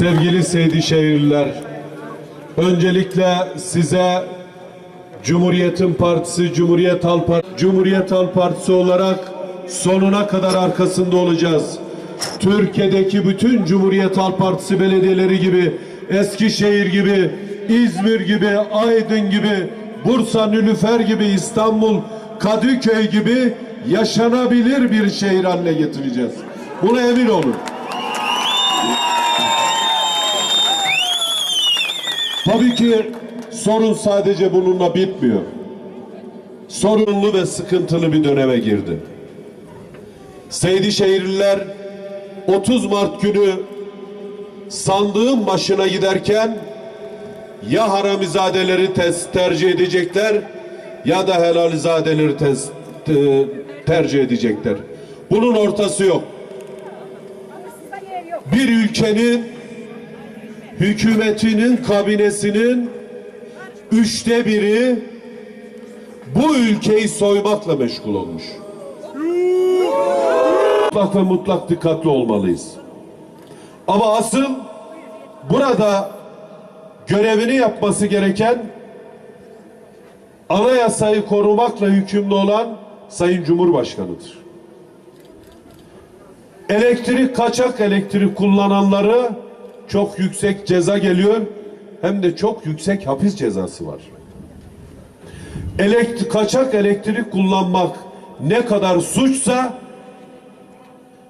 Sevgili Seydişehirliler, öncelikle size Cumhuriyet'in partisi, Cumhuriyet Halk Partisi, Cumhuriyet Halk Partisi olarak sonuna kadar arkasında olacağız. Türkiye'deki bütün Cumhuriyet Halk Partisi belediyeleri gibi, Eskişehir gibi, İzmir gibi, Aydın gibi, Bursa, Nülüfer gibi, İstanbul, Kadıköy gibi yaşanabilir bir şehir haline getireceğiz. Buna emin olun. Tabii ki sorun sadece bununla bitmiyor. Sorunlu ve sıkıntılı bir döneme girdi. Seydişehirliler 30 Mart günü sandığın başına giderken ya haramizadeleri tercih edecekler ya da helalizadeleri te- tercih edecekler. Bunun ortası yok. Bir ülkenin hükümetinin kabinesinin üçte biri bu ülkeyi soymakla meşgul olmuş. Mutlak ve mutlak dikkatli olmalıyız. Ama asıl burada görevini yapması gereken anayasayı korumakla yükümlü olan Sayın Cumhurbaşkanı'dır. Elektrik kaçak elektrik kullananları çok yüksek ceza geliyor hem de çok yüksek hapis cezası var. Elektrik kaçak elektrik kullanmak ne kadar suçsa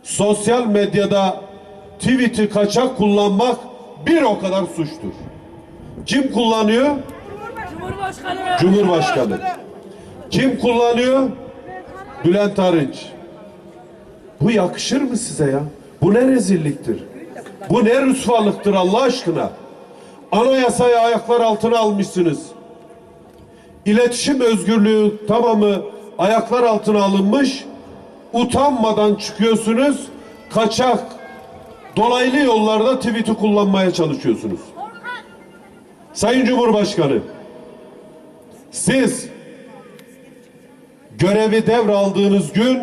sosyal medyada tweet'i kaçak kullanmak bir o kadar suçtur. Kim kullanıyor? Cumhurbaşkanı. Cumhurbaşkanı. Kim kullanıyor? Bülent Arınç. Bu yakışır mı size ya? Bu ne rezilliktir? Bu ne rüsvalıktır Allah aşkına? Anayasayı ayaklar altına almışsınız. İletişim özgürlüğü tamamı ayaklar altına alınmış. Utanmadan çıkıyorsunuz. Kaçak dolaylı yollarda tweet'i kullanmaya çalışıyorsunuz. Sayın Cumhurbaşkanı siz görevi devraldığınız gün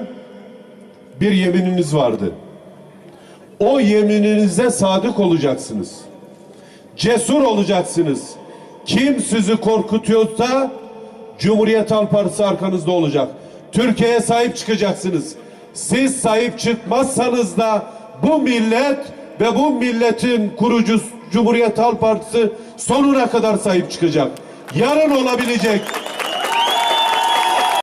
bir yemininiz vardı. O yemininize sadık olacaksınız. Cesur olacaksınız. Kim sizi korkutuyorsa Cumhuriyet Halk Partisi arkanızda olacak. Türkiye'ye sahip çıkacaksınız. Siz sahip çıkmazsanız da bu millet ve bu milletin kurucusu Cumhuriyet Halk Partisi sonuna kadar sahip çıkacak. Yarın olabilecek,